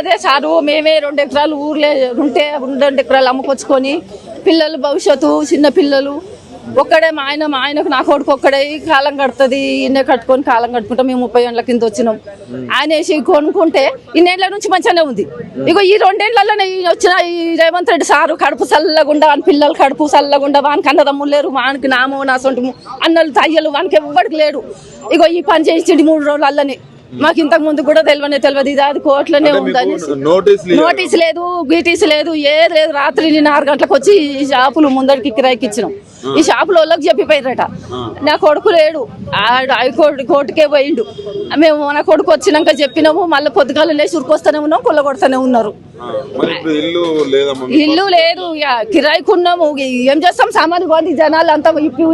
మాదే సారు మేమే రెండు ఎకరాలు ఊర్లే ఉంటే రెండు ఎకరాలు అమ్ముకొచ్చుకొని పిల్లలు భవిష్యత్తు చిన్న పిల్లలు ఒక్కడే మా ఆయన మా ఆయనకు నా కొడుకు ఒక్కడే కాలం కడుతుంది ఇన్నే కట్టుకొని కాలం కట్టుకుంటాం మేము ముప్పై ఏళ్ళ కింద వచ్చినాం. ఆయన వేసి కొనుక్కుంటే ఇన్నేళ్ళ నుంచి మంచిగానే ఉంది. ఇగో ఈ రెండేళ్ళలోనే ఈయన వచ్చిన ఈ రేవంత్ రెడ్డి సారు కడుపు చల్లగుండా అని పిల్లలు కడుపు చల్లగుండా వానికి అన్నదమ్ములు లేరు వానికి నామో నా సొంటము అన్నలు తయ్యలు వానికి ఎవ్వడికి లేడు. ఇగో ఈ పని చేసి మూడు రోజులల్లనే. మాకు ఇంతకు ముందు కూడా తెలియనే తెలియదు ఇది అది కోట్లనే ఉందని. నోటీస్ నోటీస్ లేదు గీటీస్ లేదు ఏది లేదు. రాత్రి నేను ఆరు గంటలకు వచ్చి ఈ షాపులు ముందరికి కిరాయికి ఇచ్చినాం. ఈ షాపులో వాళ్ళకి చెప్పిపోయారట నా కొడుకు లేడు. ఆడు హైకోర్టు కోర్టుకే పోయిండు. మేము మన కొడుకు వచ్చినాక చెప్పినాము మళ్ళీ పొద్దుగాలు లేచి ఉరికొస్తూనే ఉన్నాం కొల్లగొడతానే ఉన్నారు. మరి ఇప్పుడు ఇల్లు లేదమ్మా ఇల్లు లేదు ఇక కిరాయికి ఉన్నాము. ఏం చేస్తాం? సామాన్లు కొంది జనాలు అంతా ఇప్పి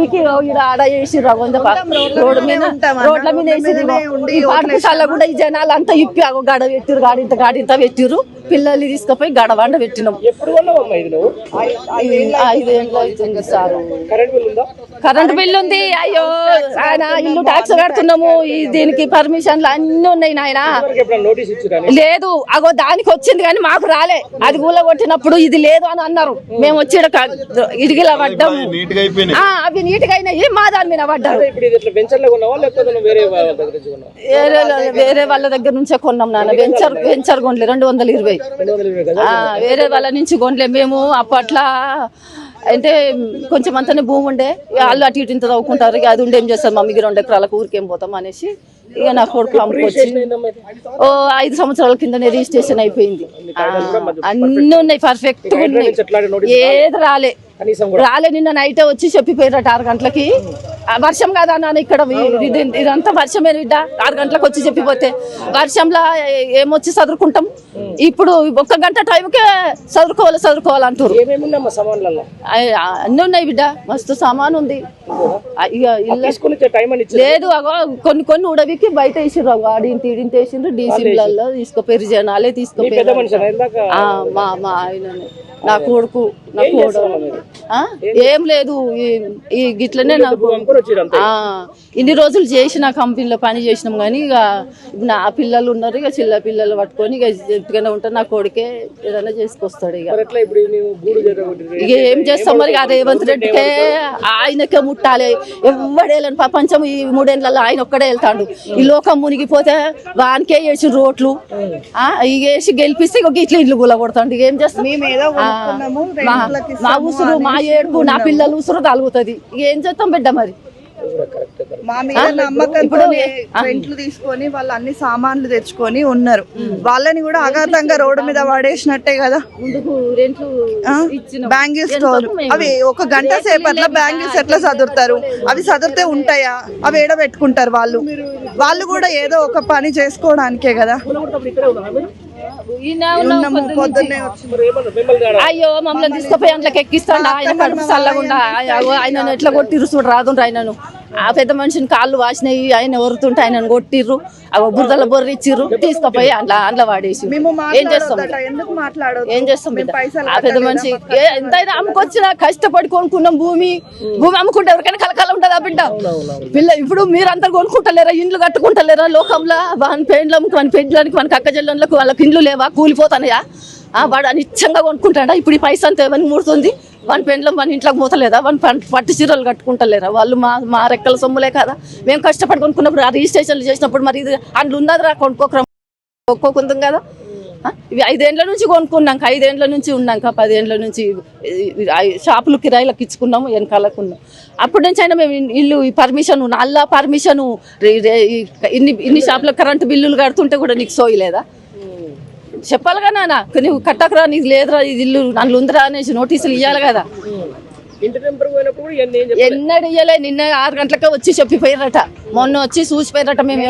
ఈడ ఆడ వేసి రోడ్డు మీద రోడ్ల మీద వేసి పాటకు చల్లకుండా ఈ జనాలు అంతా ఇప్పి అగో గడ పెట్టిరు గాడింత గాడింత పెట్టిరు పిల్లల్ని తీసుకుపోయి గడవండ పెట్టినాం. ఐదేళ్ళు అవుతుంది సారు. కరెంట్ బిల్ ఉందా? కరెంట్ బిల్లు ఉంది. అయ్యో ఆయన ఇల్లు ట్యాక్స్ కడుతున్నాము. ఈ దీనికి పర్మిషన్లు అన్ని ఉన్నాయి నాయన. లేదు. అగో దానికి వచ్చింది కానీ మాకు రాలే. అది ఊళ్ళో కొట్టినప్పుడు ఇది లేదు అని అన్నారు. మేము వచ్చి ఇడిగిలా పడ్డాం నీట్గా అవి నీట్గా అయినాయి. మా దాని మీద పడ్డారు? వేరే వాళ్ళ దగ్గర నుంచి కొన్నావా? వేరే వేరే వాళ్ళ దగ్గర నుంచే కొన్నాం నాన్న. వెంచర్ వెంచర్ కొనలే. రెండు వందల ఇరవై. వేరే వాళ్ళ నుంచి కొనలే. మేము అప్పట్లో అంటే కొంచెం అంతనే భూమి ఉండే వాళ్ళు అటు ఇటు ఇంత తవ్వుకుంటారు ఇక అది ఉండి ఏం చేస్తారు? మమ్మీకి రెండు ఎకరాలకు ఊరికేం పోతాం అనేసి ఇక నా కొడుకు అమ్ముకొచ్చి? ఓ ఐదు సంవత్సరాల కిందనే రిజిస్ట్రేషన్ అయిపోయింది. అన్నీ ఉన్నాయి పర్ఫెక్ట్ ఉన్నాయి. ఏది రాలే. రాలే నిన్న నైటే వచ్చి చెప్పిపోయారట ఆరు గంటలకి. వర్షం కాదా నాన్న ఇక్కడ ఇదంతా వర్షమే బిడ్డ. ఆరు గంటలకు వచ్చి చెప్పిపోతే వర్షంలో ఏమొచ్చి చదువుకుంటాం ఇప్పుడు ఒక్క గంట టైంకే చదువుకోవాలి చదువుకోవాలి అంటారు ఏమేమి ఉన్నామ్మా సామాన్లలో? ఆ- ఆ, అన్నీ ఉన్నాయి బిడ్డ. మస్తు సామాన్ ఉంది. లేదు అగో కొన్ని కొన్ని ఉడవికి బయట వేసిర్రు. అగో ఆడిని తీడిని వేసిండ్రు డీసీలలో తీసుకుపోయారు జనాలే తీసుకుపోయారు ఆ, మా మా ఆయననే. నా కొడుకు? ఏం లేదు ఈ- ఈ గిట్లనే నాకు ఇన్ని రోజులు చేసిన కంపెనీలో పని చేసినాం కానీ ఇక ఇప్పుడు నా పిల్లలు ఉన్నారు ఇక చిల్ల పిల్లలు పట్టుకొని ఇక ఎట్టుగానే ఉంటారు నా కొడుకే ఏదైనా చేసుకొస్తాడు ఇక. ఇక ఏం చేస్తాం మరి? ఆ రేవంత్ రెడ్డికే ఆయనకే ముట్టాలి. ఎవ్వడేళ్ళని ప్రపంచం ఈ మూడేళ్ళలో ఆయన ఒక్కడే వెళ్తాడు ఈ లోకం మునిగిపోతే వానికే వేసి రోడ్లు. ఆ, ఇక వేసి గెలిపిస్తే ఇక ఇట్లా ఇల్లు గుల్ల కొడతాడు ఇక ఏం చేస్తాం? మా- మా ఉసురు మా ఏడుపు నా పిల్లలు ఉసురు తలుగుతుంది ఇక ఏం చేస్తాం బిడ్డ మరి? మా మీద నమ్మకంతో రెంట్లు తీసుకొని వాళ్ళు అన్ని సామాన్లు తెచ్చుకొని ఉన్నారు. వాళ్ళని కూడా అగాధంగా రోడ్డు మీద పడేసినట్టే కదా? బ్యాంగిల్స్ స్టోర్ అవి ఒక గంట సేపట్లో బ్యాంగిల్స్ ఎట్లా చదువుతారు అవి చదివితే ఉంటాయా? అవి ఏడ పెట్టుకుంటారు వాళ్ళు వాళ్ళు కూడా ఏదో ఒక పని చేసుకోవడానికే కదా. అయ్యో మమ్మల్ని తీసుకుపోయి అందులోకి ఎక్కిస్తాడు. ఆయన కడుపు చల్లకుండా ఆయన ఎట్లా కొట్టిర్రు చూడు రాదు ఆయనను. ఆ పెద్ద మనిషిని కాళ్ళు వాసినాయి ఆయన ఒరుతుంటే ఆయనను కొట్టిర్రు. ఆ బురదల బొర్రిచ్చిర్రు తీసుకుపోయి అందులో అందులో వాడేసి ఏం చేస్తాం ఏం చేస్తాం ఆ పెద్ద మనిషి ఎంతైనా అమ్ముకొచ్చినా కష్టపడి కొనుక్కున్నాం భూమి. భూమి అమ్ముకుంటే ఎవరికైనా కలకాల ఉంటుందా బిడ్డ? పిల్ల ఇప్పుడు మీరంతా కొనుక్కుంటలేరా? ఇండ్లు కట్టుకుంటలేరా? లోకంలో? వాని పెండ్లకు మన పెండ్లానికి మన కక్క జల్లకు వాళ్ళకి ఇండ్లు లేవా? కూలిపోతానయా వాడు అనిచ్చంగా కొనుక్కుంటాడా? ఇప్పుడు ఈ పైసా అంతా ఏమని ముడుతుంది? వన్ పెండ్లం మన ఇంట్లోకి పోతలేదా? వన్ పట్టు చీరలు కట్టుకుంటలేరా? వాళ్ళు మా మా రెక్కల సొమ్ములే కదా? మేము కష్టపడి కొనుక్కున్నప్పుడు ఆ రిజిస్ట్రేషన్లు చేసినప్పుడు మరి ఇది అందులో ఉన్నదిరా కొనుక్కోకరా? కొనుక్కోకుందాం కదా? ఇవి ఐదేండ్ల నుంచి కొనుక్కున్నాక ఐదేండ్ల నుంచి ఉన్నాక పదేండ్ల నుంచి షాపులు కిరాయిలకు ఇచ్చుకున్నాము వెనకాలకు ఉన్నాం అప్పటి నుంచి అయినా మేము ఇల్లు ఈ పర్మిషన్ నల్లా పర్మిషన్ ఇన్ని ఇన్ని షాపుల కరెంటు బిల్లులు కడుతుంటే కూడా నీకు సోయలేదా? చెప్పాలిగా నాన్న? నువ్వు కట్టకరా నీకు లేదురా ఇది ఇల్లు నన్ను ఉందిరా అనేసి నోటీసులు ఇవ్వాలి కదా. చెప్పాలి. ఎన్నడు ఇయ్యలే నిన్న ఆరు గంటలకే వచ్చి చెప్పిపోయారట మొన్న వచ్చి చూసిపోయారట మేము.